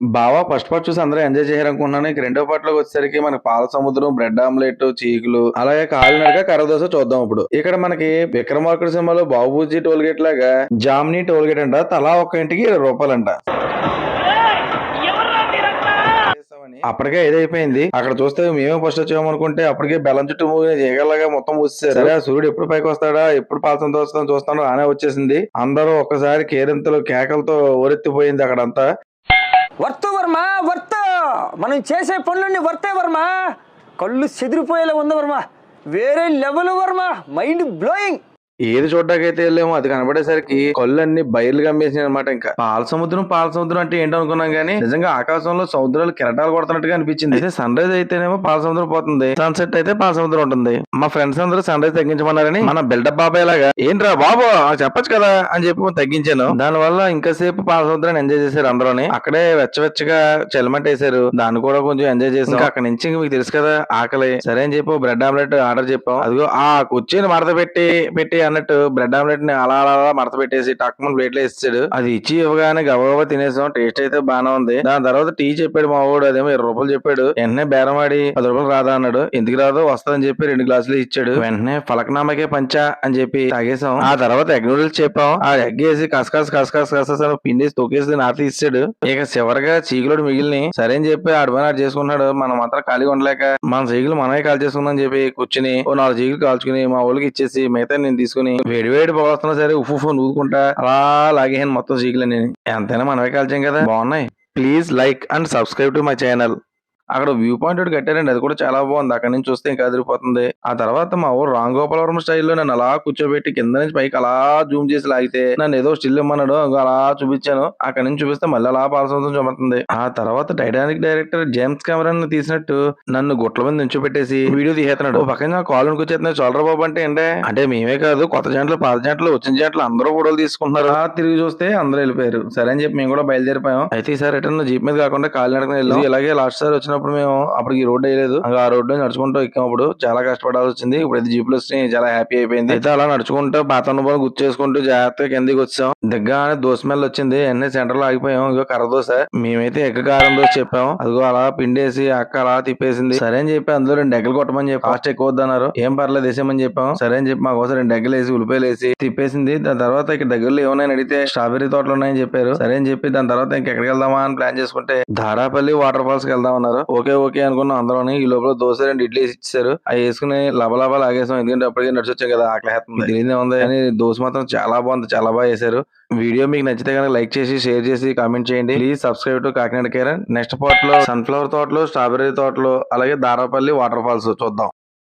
బావా first part చూసి అందరూ ఎంజాయ్ చేయాలనుకుంటున్నాను. ఇక రెండో పార్ట్లోకి వచ్చేసరికి మనకి పాల సముద్రం బ్రెడ్ ఆమ్లెట్ చీకులు అలాగే కాలినడక కర్రదోశ చూద్దాం ఇప్పుడు. ఇక్కడ మనకి విక్రమార్కుడు సినిమాలో బాబూజీ టోల్ గేట్ లాగా జామ్ని టోల్ గేట్ అంట. తలా ఒక్క ఇంటికి ఇరవై రూపాయలంట. అప్పటికే ఏదైపోయింది. అక్కడ చూస్తే మేమే ఫస్ట్ వచ్చామనుకుంటే అప్పటికే బెల్లం చుట్టూ మూగిన జగలాగా మొత్తం వచ్చేసారు సరే సూర్యుడు ఎప్పుడు పైకి వస్తాడా? ఎప్పుడు పాలసం దోస్తాం చూస్తాడో ఆనే వచ్చేసింది. అందరూ ఒక్కసారి కేరింతలు కేకలతో ఓరెత్తిపోయింది అక్కడంతా. Worth Varma worth. మనం చేసే పనులన్నీ వర్తే వర్మ. కళ్ళు చెదిరిపోయేలా ఉంది వర్మ. వేరే లెవెల్ వర్మ. Mind blowing. ఏది చూడడానికైతే వెళ్ళామో అది కనబడేసరికి కళ్ళు అన్ని బయలు గమ్మేసినాయి అనమాట ఇంకా. పాల సముద్రం పాల సముద్రం అంటే ఏంటో అనుకున్నాం కానీ నిజంగా ఆకాశంలో సముద్రాలు కిరటాలు కొడుతున్నట్టుగా అనిపించింది. అయితే సన్ రైజ్ అయితేనేమో పాల సముద్రం పోతుంది. సన్సెట్ అయితే పాల సముద్రం ఉంటుంది. మా ఫ్రెండ్స్ అందరూ సన్ రైజ్ తగ్గించమన్నారని మన బిల్డప్ బాబాయ్ లాగా ఏంట్రా బాబు నాకు చెప్పొచ్చు కదా అని చెప్పి తగ్గించాను. దాని వల్ల ఇంకా సేపు పాల సముద్రాన్ని ఎంజాయ్ చేశారు అందరూని. అక్కడే వెచ్చవెచ్చగా చలిమంట వేసారు దాన్ని కూడా కొంచెం ఎంజాయ్ చేసాం. అక్కడ నుంచి మీకు తెలుసు కదా ఆకలి. సరే అని చెప్పి బ్రెడ్ ఆమ్లెట్ ఆర్డర్ చెప్పాం. అదిగో ఆ కుర్చీని మడత పెట్టి పెట్టి అన్నట్టు బ్రెడ్ ఆమ్లెట్ని అలా అలా అలా మడత పెట్టేసి టక్మన్ ప్లేట్లో ఇచ్చాడు అది ఇచ్చి ఇవ్వగానే గబగబా తినేసాం. టేస్ట్ అయితే బాగానే ఉంది. దాని తర్వాత టీ చెప్పాడు మా వాడు. అదేమో ఇరవై రూపాయలు చెప్పాడు. వెంటనే బేరం ఆడి పది రూపాయలు రాదా అన్నాడు. ఎందుకు రాదో? వస్తుందని చెప్పి రెండు గ్లాసులు ఇచ్చాడు. వెంటనే ఫలక్నామాకే పంచా అని చెప్పి తాగేసాం. ఆ తర్వాత ఎగ్ నూడిల్స్ చెప్పాం. ఆ ఎగ్ వేసి కసకాస్ కసకాస్ కసకాస్ అని పిండేసి తొక్కేసి నాతో ఇచ్చాడు ఇక చివరిగా చీకులోడు మిగిలిని సరే అని చెప్పి ఆడు పని ఆడు చేసుకున్నాడు మనం మాత్రం ఖాళీగా ఉండలేక మన చీకులు మనమే కాల్ చేసుకుందాం చెప్పి కూర్చుని ఓ నాలుగు చీకులు కాల్చుకుని మా ఊళ్ళకి ఇచ్చేసి మిగతా నేను తీసుకుని వేడి వేడి పోస్తున్నా సరే ఉఫ్ ఉఫ్ నూదుకుంటా అలా లాగేహాను మొత్తం చీకులు నేను ఎంతైనా మనమే కాల్చాం కదా. బాగున్నాయి. Please like and subscribe to my channel. అక్కడ వ్యూ పాయింట్ ఒకటి కట్టారండి. అది కూడా చాలా బాగుంది. అక్కడ నుంచి చూస్తే ఇంకా అదిరిపోతుంది. ఆ తర్వాత మా ఊరు రామ్ గోపాలవరం స్టైల్లో నన్ను అలా కూర్చోబెట్టి కింద నుంచి పైకి అలా జూమ్ చేసి లాగితే నన్ను ఏదో స్టిల్ ఇమ్మన్నాడు. అలా చూపించాను. అక్కడ నుంచి చూపిస్తే మళ్ళీ అలా పాలసంతం చూపుతుంది ఆ తర్వాత టైటానిక్ డైరెక్టర్ జేమ్స్ కెమెరాన్ తీసినట్టు నన్ను గుట్ల మీద నుంచోబెట్టేసి వీడియో తీసేస్తున్నాడు. పక్కన నా కాల్ వచ్చేస్తున్నా చోళరా బాబు అంటే ఏంటే? అంటే మేమే కాదు కొత్త జంటలు పాత జంటలు వచ్చిన జంటలు అందరూ ఫోటోలు తీసుకుంటున్నారు. తిరిగి చూస్తే అందరూ వెళ్ళిపోయారు. సరే అని చెప్పి మేము కూడా బయలుదేరిపోయాం. అయితే ఈసారి రిటర్న్ జీప్ మీద కాకుండా కాలి నడకని వెళ్ళాం. ఇలాగే లాస్ట్ సార్ వచ్చినప్పుడు మేము అప్పటికి ఈ రోడ్ వేయలేదు. ఆ రోడ్ నడుచుకుంటూ ఎక్కినప్పుడు చాలా కష్టపడాల్సి వచ్చింది. ఇప్పుడు అయితే జీప్లో వచ్చినాయి చాలా హ్యాపీ అయిపోయింది. అయితే అలా నడుచుకుంటూ పాత అనుభవాలు గుర్తు చేసుకుంటూ జాగ్రత్తగా కిందకి వచ్చాం. దగ్గర దోశ మెల్ల వచ్చింది. అన్ని సెంటర్లో ఆగిపోయాం. ఇగో కర్ర దోశ. మేమైతే ఎక్క కారం దోశ చెప్పాము అదిగో అలా పిండేసి అక్క అలా తిప్పేసింది. సరే అని చెప్పి అందులో రెండు ఎగ్గలు కొట్టమని చెప్పి ఫాస్ట్ ఎక్కువ వద్దన్నారు ఏం పర్లేదు వేసేమని చెప్పాం. సరే అని చెప్పి మా కోసం రెండు ఎగ్గలు వేసి ఉల్లిపాయలు వేసి తిప్పేసింది. దాని తర్వాత ఇక్కడ దగ్గరలో ఏమైనా అడిగితే స్ట్రాబెర్రీ తోటలు ఉన్నాయని చెప్పారు. సరే అని చెప్పి దాని తర్వాత ఇంకెక్కడికి వెళ్దామా అని ప్లాన్ చేసుకుంటే ధారాపల్లి వాటర్ ఫాల్స్కి వెళ్దాం అన్నారు. ఓకే ఓకే అనుకున్నాం. అందరం ఈ లోపల దోశ రెండు ఇడ్లీ ఇచ్చారు అవి వేసుకుని లబలబా లాగేసాం. ఎందుకంటే అప్పటికే నడిచి వచ్చాం కదా ఆకలి వేస్తుంది. తెలియదే ఉంది? కానీ దోశ మాత్రం చాలా బాగుంది. చాలా బాగా వేశారు వీడియో మీకు నచ్చితే కనుక లైక్ చేసి షేర్ చేసి కామెంట్ చేయండి. ప్లీజ్ సబ్స్క్రైబ్ టు కాకినాడ కేరన్ నెక్స్ట్ పార్ట్లో సన్ఫ్లవర్ తోటలు స్ట్రాబెర్రీ తోటలు అలాగే దారాపల్లి వాటర్ ఫాల్స్ చూద్దాం.